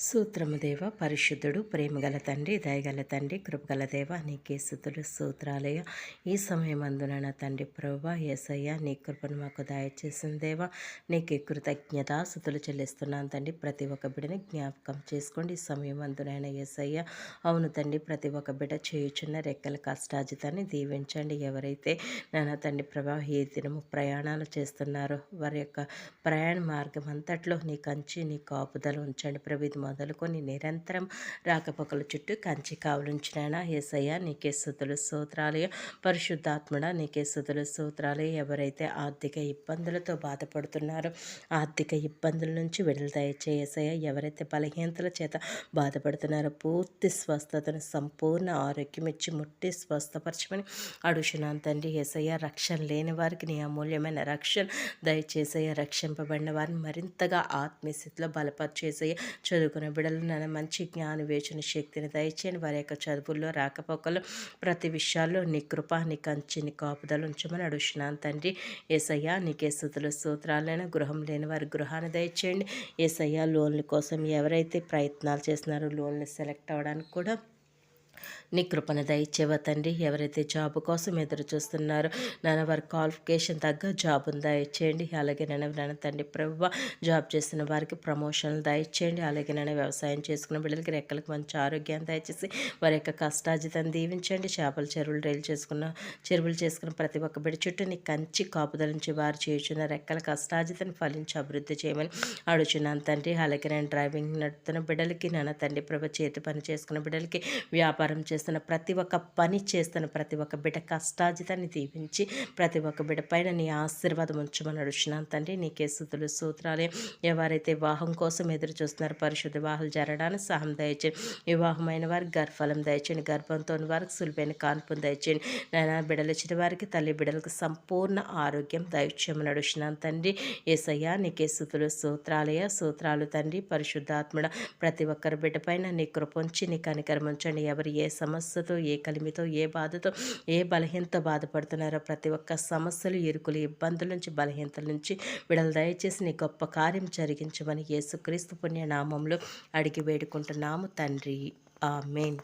సూత్రముదేవ పరిశుద్ధుడు ప్రేమగల తండ్రి దయగల తండ్రి కృపగల దేవ నీకే స్థుతులు సూత్రాలయ ఈ సమయమందున అందున తండ్రి ప్రభా ఏసయ్య నీ కృపను మాకు దయచేసిన దేవ నీకే కృతజ్ఞత సుతులు చెల్లిస్తున్నాను తండ్రి. ప్రతి ఒక్క బిడ్డని జ్ఞాపకం చేసుకోండి. ఈ అందునైన ఏసయ్య అవును తండ్రి ప్రతి ఒక్క బిడ్డ చేయుచున్న రెక్కల కష్టాజితాన్ని దీవించండి. ఎవరైతే నాన్న తండ్రి ప్రభా ఏ దినము ప్రయాణాలు చేస్తున్నారో వారి యొక్క ప్రయాణ మార్గం అంతట్లో నీ కంచి నీ కాపుదలు ఉంచండి. ప్రభు మొదలుకొని నిరంతరం రాకపోకల చుట్టూ కంచి కావలించిన ఏసయ్య నీకే స్థుతులు సూత్రాలయ పరిశుద్ధాత్ముడ నీకే స్థుతులు సూత్రాలయ ఎవరైతే ఆర్థిక ఇబ్బందులతో బాధపడుతున్నారో ఆర్థిక ఇబ్బందుల నుంచి విడుదల దయచేసయ్య ఎవరైతే బలహీనతల చేత బాధపడుతున్నారో పూర్తి స్వస్థతను సంపూర్ణ ఆరోగ్యం ఇచ్చి ముట్టి స్వస్థపరచమని అడుగుతున్నాను తండ్రి. ఏసయ్య రక్షణ లేని వారికి నీ అమూల్యమైన రక్షణ దయచేసయ్య రక్షింపబడిన వారిని మరింతగా ఆత్మీయస్థితిలో బలపరిచేసయ్య చదువుకు చదువుకునే బిడ్డలు నన్ను మంచి జ్ఞాన వేచిన శక్తిని దయచేయండి. వారి యొక్క చదువుల్లో రాకపోకలు ప్రతి విషయాల్లో నీ కృప నీ కంచి నీ కాపుదలు ఉంచమని అడుగుతున్నాను తండ్రి. ఏసయ్యా నీకే స్థుతుల సూత్రాలైన గృహం లేని వారి గృహాన్ని దయచేయండి. ఏసయ్యా లోన్ల కోసం ఎవరైతే ప్రయత్నాలు చేస్తున్నారో లోన్లు సెలెక్ట్ అవ్వడానికి కూడా నీ కృపణ దయచేవ తండ్రి. ఎవరైతే జాబ్ కోసం ఎదురు చూస్తున్నారో నాన్న వారి క్వాలిఫికేషన్ తగ్గ జాబ్ దయచేయండి. అలాగే నేను నాన్న తండ్రి ప్రభు జాబ్ చేస్తున్న వారికి ప్రమోషన్లు దయచేయండి. అలాగే నేను వ్యవసాయం చేసుకున్న బిడ్డలకి రెక్కలకు మంచి ఆరోగ్యాన్ని దయచేసి వారి యొక్క కష్టాజితాన్ని దీవించండి. చేపల చెరువులు రైలు చేసుకున్న చెరువులు చేసుకున్న ప్రతి ఒక్క బిడ్డ చుట్టూ నీ కంచి కాపుదల నుంచి వారు చేయుచున్న రెక్కల కష్టాజితాన్ని ఫలించి అభివృద్ధి చేయమని అడుగుచున్నాను తండ్రి. అలాగే నేను డ్రైవింగ్ నడుపుతున్న బిడ్డలకి నాన్న తండ్రి ప్రభు చేతి పని చేసుకున్న బిడ్డలకి వ్యాపారం చేస్తున్న ప్రతి ఒక్క పని చేస్తున్న ప్రతి ఒక్క బిడ్డ కష్టాజితాన్ని దీవించి ప్రతి ఒక్క బిడ్డ పైన నీ ఆశీర్వాదం ఉంచమని అడుగుతున్నాను తండ్రి. నీకే సుతులు సూత్రాలే ఎవరైతే వివాహం కోసం ఎదురు చూస్తున్నారు పరిశుద్ధ వివాహాలు జరగడానికి సహం దయచేయండి. వివాహమైన వారికి గర్భఫలం దయచేయండి. గర్భంతో వారికి సులువైన కాన్పును దయచేయండి. నాయన బిడ్డలు ఇచ్చిన వారికి తల్లి బిడ్డలకు సంపూర్ణ ఆరోగ్యం దయచేయమని అడుగుతున్నాను తండ్రి. ఏసయ్యా నీకే సుతులు సూత్రాలయ సూత్రాలు తండ్రి పరిశుద్ధాత్మడ. ప్రతి ఒక్కరి బిడ్డ పైన నీ కృపొంచి నీ కనికరం ఉంచండి. ఎవరు ఏ సమస్యతో ఏ కలిమితో ఏ బాధతో ఏ బలహీనత బాధపడుతున్నారో ప్రతి ఒక్క సమస్యలు ఇరుకులు ఇబ్బందుల నుంచి బలహీనతల నుంచి విడుదల. దయచేసి నీ గొప్ప కార్యం జరిగించమని యేసుక్రీస్తు పుణ్య నామంలో అడిగి వేడుకుంటున్నాము తండ్రి. ఆ మెయిన్